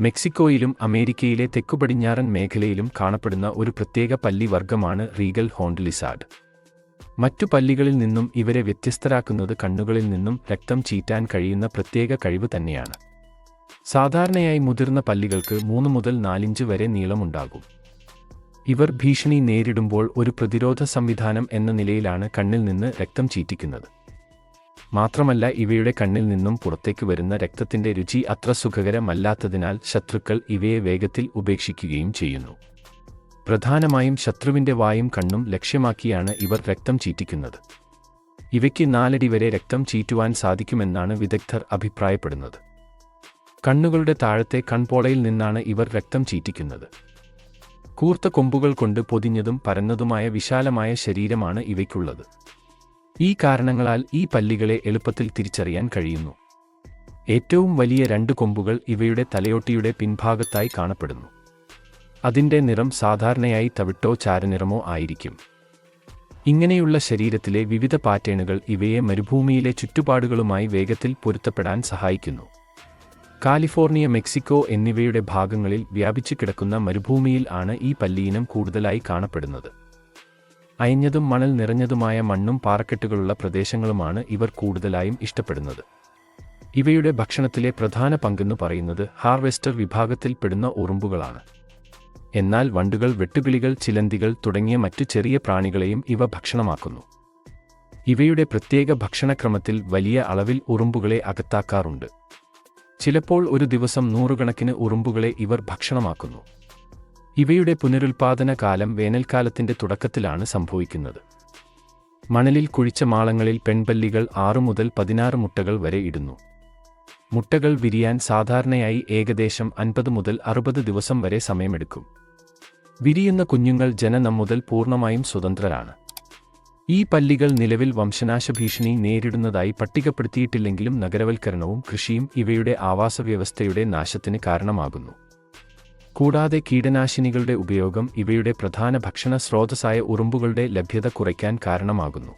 മെക്സിക്കോയിലും അമേരിക്കയിലെ തെക്കുപടിഞ്ഞാറൻ മേഖലയിലും കാണപ്പെടുന്ന ഒരു പ്രത്യേക പല്ലി വർഗമാണ് റീഗൽ ഹോണ്ട് ലിസാർഡ് മറ്റു പല്ലികളിൽ നിന്നും ഇവരെ വ്യത്യസ്തരാക്കുന്നത് കണ്ണുകളിൽ നിന്നും രക്തം ചീറ്റാൻ കഴിയുന്ന പ്രത്യേക കഴിവ് തന്നെയാണ്. സാധാരണയായി മുതിർന്ന പല്ലികൾക്ക് മൂന്ന് മുതൽ നാലിഞ്ച് വരെ നീളമുണ്ടാകും. ഇവർ ഭീഷണി നേരിടുമ്പോൾ ഒരു പ്രതിരോധ സംവിധാനം എന്ന നിലയിലാണ് കണ്ണിൽ നിന്ന് രക്തം ചീറ്റിക്കുന്നത്. മാത്രമല്ല ഇവയുടെ കണ്ണിൽ നിന്നും പുറത്തേക്ക് വരുന്ന രക്തത്തിന്റെ രുചി അത്ര സുഖകരമല്ലാത്തതിനാൽ ശത്രുക്കൾ ഇവയെ വേഗത്തിൽ ഉപേക്ഷിക്കുകയും ചെയ്യുന്നു. പ്രധാനമായും ശത്രുവിന്റെ വായും കണ്ണും ലക്ഷ്യമാക്കിയാണ് ഇവർ രക്തം ചീറ്റിക്കുന്നത്. ഇവയ്ക്ക് നാലടി വരെ രക്തം ചീറ്റുവാൻ സാധിക്കുമെന്നാണ് വിദഗ്ധർ അഭിപ്രായപ്പെടുന്നത്. കണ്ണുകളുടെ താഴത്തെ കൺപോളയിൽ നിന്നാണ് ഇവർ രക്തം ചീറ്റിക്കുന്നത്. കൂർത്ത കൊമ്പുകൾ കൊണ്ട് പൊതിഞ്ഞതും പരന്നതുമായ വിശാലമായ ശരീരമാണ് ഇവയ്ക്കുള്ളത്. ഈ കാരണങ്ങളാൽ ഈ പല്ലികളെ എളുപ്പത്തിൽ തിരിച്ചറിയാൻ കഴിയുന്നു. ഏറ്റവും വലിയ രണ്ട് കൊമ്പുകൾ ഇവയുടെ തലയോട്ടിയുടെ പിൻഭാഗത്തായി കാണപ്പെടുന്നു. അതിന്റെ നിറം സാധാരണയായി തവിട്ടോ ചാരനിറമോ ആയിരിക്കും. ഇങ്ങനെയുള്ള ശരീരത്തിലെ വിവിധ പാറ്റേണുകൾ ഇവയെ മരുഭൂമിയിലെ ചുറ്റുപാടുകളുമായി വേഗത്തിൽ പൊരുത്തപ്പെടാൻ സഹായിക്കുന്നു. കാലിഫോർണിയ മെക്സിക്കോ എന്നിവയുടെ ഭാഗങ്ങളിൽ വ്യാപിച്ചു കിടക്കുന്ന മരുഭൂമിയിൽ ആണ് ഈ പല്ലിയിനം കൂടുതലായി കാണപ്പെടുന്നത്. അയഞ്ഞതും മണൽ നിറഞ്ഞതുമായ മണ്ണും പാറക്കെട്ടുകളുള്ള പ്രദേശങ്ങളുമാണ് ഇവർ കൂടുതലായും ഇഷ്ടപ്പെടുന്നത്. ഇവയുടെ ഭക്ഷണത്തിലെ പ്രധാന പങ്കെന്ന് പറയുന്നത് ഹാർവെസ്റ്റർ വിഭാഗത്തിൽപ്പെടുന്ന ഉറുമ്പുകളാണ്. എന്നാൽ വണ്ടുകൾ വെട്ടുകിളികൾ ചിലന്തികൾ തുടങ്ങിയ മറ്റു ചെറിയ പ്രാണികളെയും ഇവ ഭക്ഷണമാക്കുന്നു. ഇവയുടെ പ്രത്യേക ഭക്ഷണക്രമത്തിൽ വലിയ അളവിൽ ഉറുമ്പുകളെ അകത്താക്കാറുണ്ട്. ചിലപ്പോൾ ഒരു ദിവസം നൂറുകണക്കിന് ഉറുമ്പുകളെ ഇവർ ഭക്ഷണമാക്കുന്നു. ഇവയുടെ പുനരുൽപാദന കാലം വേനൽക്കാലത്തിന്റെ തുടക്കത്തിലാണ് സംഭവിക്കുന്നത്. മണലിൽ കുഴിച്ച മാളങ്ങളിൽ പെൺപല്ലികൾ ആറു മുതൽ പതിനാറ് മുട്ടകൾ വരെ ഇടുന്നു. മുട്ടകൾ വിരിയാൻ സാധാരണയായി ഏകദേശം അൻപത് മുതൽ അറുപത് ദിവസം വരെ സമയമെടുക്കും. വിരിയുന്ന കുഞ്ഞുങ്ങൾ ജനനം മുതൽ പൂർണമായും സ്വതന്ത്രരാണ്. ഈ പല്ലികൾ നിലവിൽ വംശനാശ ഭീഷണി നേരിടുന്നതായി പട്ടികപ്പെടുത്തിയിട്ടില്ലെങ്കിലും നഗരവൽക്കരണവും കൃഷിയും ഇവയുടെ ആവാസവ്യവസ്ഥയുടെ നാശത്തിന് കാരണമാകുന്നു. കൂടാതെ കീടനാശിനികളുടെ ഉപയോഗം ഇവയുടെ പ്രധാന ഭക്ഷണ സ്രോതസ്സായ ഉറുമ്പുകളുടെ ലഭ്യത കുറയ്ക്കാൻ കാരണമാകുന്നു.